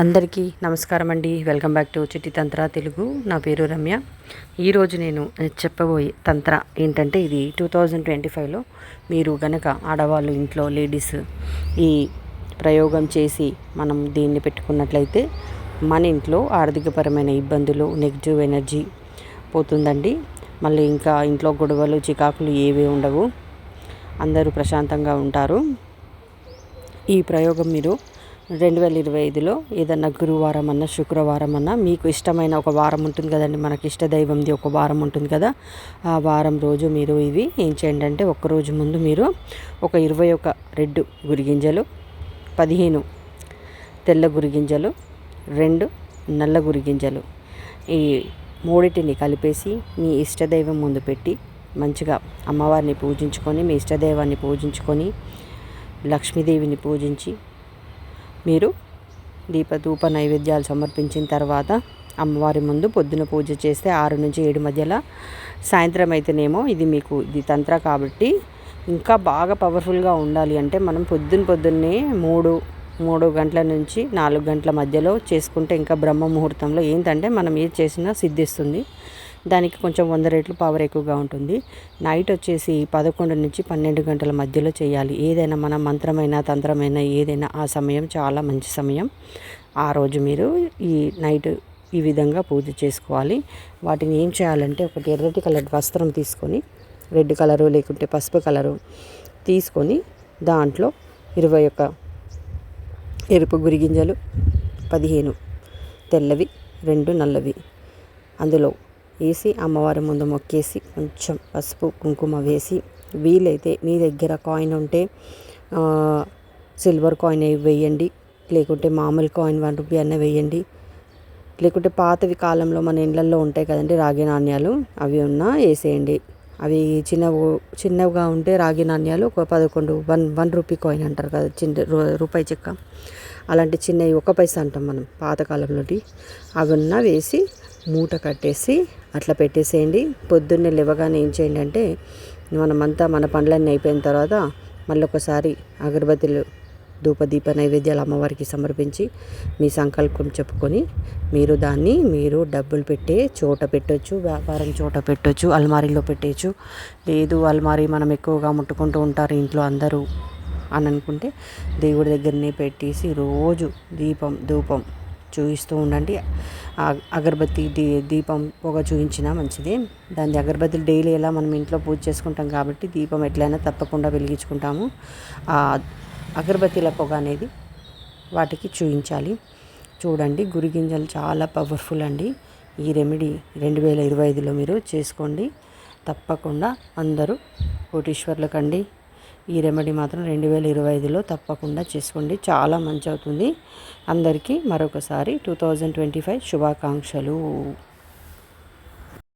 అందరికీ నమస్కారం అండి. వెల్కమ్ బ్యాక్ టు చిట్టి తంత్ర తెలుగు. నా పేరు రమ్య. ఈరోజు నేను చెప్పబోయే తంత్ర ఏంటంటే ఇది. టూ థౌజండ్ ట్వంటీ ఫైవ్లో మీరు గనక ఆడవాళ్ళు ఇంట్లో లేడీస్ ఈ ప్రయోగం చేసి మనం దీన్ని పెట్టుకున్నట్లయితే మన ఇంట్లో ఆర్థికపరమైన ఇబ్బందులు నెగిటివ్ ఎనర్జీ పోతుందండి. మళ్ళీ ఇంకా ఇంట్లో గొడవలు చికాకులు ఏవీ ఉండవు. అందరూ ప్రశాంతంగా ఉంటారు. ఈ ప్రయోగం మీరు రెండు వేల ఇరవై ఐదులో ఏదన్నా గురువారం అన్న శుక్రవారం అన్న మీకు ఇష్టమైన ఒక వారం ఉంటుంది కదండి. మనకి ఇష్టదైవంది ఒక వారం ఉంటుంది కదా. ఆ వారం రోజు మీరు ఇవి ఏం చేయండి అంటే ఒక్కరోజు ముందు మీరు ఒక ఇరవై ఒక రెడ్డు గురిగింజలు పదిహేను తెల్ల గురిగింజలు రెండు నల్ల గురిగింజలు ఈ మూడిటిని కలిపేసి మీ ఇష్టదైవం ముందు పెట్టి మంచిగా అమ్మవారిని పూజించుకొని మీ ఇష్టదైవాన్ని పూజించుకొని లక్ష్మీదేవిని పూజించి మీరు దీపధూప నైవేద్యాలు సమర్పించిన తర్వాత అమ్మవారి ముందు పొద్దున పూజ చేస్తే ఆరు నుంచి ఏడు మధ్యలో సాయంత్రం అయితేనేమో ఇది మీకు ఇది తంత్ర కాబట్టి ఇంకా బాగా పవర్ఫుల్గా ఉండాలి అంటే మనం పొద్దున్న పొద్దున్నే మూడు మూడు గంటల నుంచి నాలుగు గంటల మధ్యలో చేసుకుంటే ఇంకా బ్రహ్మ ముహూర్తంలో ఏంటంటే మనం ఏది చేసినా సిద్ధిస్తుంది. దానికి కొంచెం వంద రేట్లు పవర్ ఎక్కువగా ఉంటుంది. నైట్ వచ్చేసి పదకొండు నుంచి పన్నెండు గంటల మధ్యలో చేయాలి. ఏదైనా మన మంత్రమైన తంత్రమైన ఏదైనా ఆ సమయం చాలా మంచి సమయం. ఆ రోజు మీరు ఈ నైట్ ఈ విధంగా పూజ చేసుకోవాలి. వాటిని ఏం చేయాలంటే ఒకటి ఎర్రటి కలర్ వస్త్రం తీసుకొని రెడ్ కలరు లేకుంటే పసుపు కలరు తీసుకొని దాంట్లో ఇరవై ఒక్క ఎరుపు గురిగింజలు పదిహేను తెల్లవి రెండు నల్లవి అందులో వేసి అమ్మవారి ముందు మొక్కేసి కొంచెం పసుపు కుంకుమ వేసి వీలైతే మీ దగ్గర కాయిన్ ఉంటే సిల్వర్ కాయిన్ వేయండి. లేకుంటే మామూలు కాయిన్ వన్ రూపీ అన్న వేయండి. లేకుంటే పాతవి కాలంలో మన ఇళ్ళల్లో ఉంటాయి కదండి రాగి నాణ్యాలు అవి ఉన్నా వేసేయండి. అవి చిన్నవి చిన్నవిగా ఉంటే రాగి నాణ్యాలు ఒక పదకొండు వన్ వన్ రూపీ కాయిన్ అంటారు కదా చిన్న రూపాయి చెక్క. అలాంటి చిన్నవి ఒక పైసా అంటాం మనం పాతకాలంలోటి అవి ఉన్నా వేసి మూట కట్టేసి అట్లా పెట్టేసేయండి. పొద్దున్నే లేవగానే ఏం చేయండి అంటే మనమంతా మన పనులన్నీ అయిపోయిన తర్వాత మళ్ళీ ఒకసారి అగరబత్తులు ధూపదీప నైవేద్యాలు అమ్మవారికి సమర్పించి మీ సంకల్పం చెప్పుకొని మీరు దాన్ని మీరు డబ్బులు పెట్టే చోట పెట్టొచ్చు వ్యాపారం చోట పెట్టొచ్చు అల్మారీలో పెట్టచ్చు లేదు అల్మారీ మనం ఎక్కువగా ముట్టుకుంటూ ఉంటారు ఇంట్లో అందరూ అని అనుకుంటే దేవుడి దగ్గరనే పెట్టేసి రోజు దీపం ధూపం చూపిస్తూ ఉండండి. అగరబత్తి దీ దీపం పొగ చూపించినా మంచిది. దాని అగరబత్తులు డైలీ ఎలా మనం ఇంట్లో పూజ చేసుకుంటాం కాబట్టి దీపం ఎట్లయినా తప్పకుండా వెలిగించుకుంటాము. ఆ అగరబత్తిల పొగ అనేది వాటికి చూపించాలి చూడండి గురిగింజలు చాలా పవర్ఫుల్ అండి. ఈ రెమెడీ రెండు వేల ఇరవై ఐదులో మీరు చేసుకోండి. తప్పకుండా అందరూ కోటీశ్వర్లకండి ఈ రెమెడీ మాత్రం రెండు వేల ఇరవై ఐదులో తప్పకుండా చేసుకోండి. చాలా మంచి అవుతుంది. అందరికీ మరొకసారి టూ థౌజండ్ ట్వంటీ ఫైవ్ శుభాకాంక్షలు.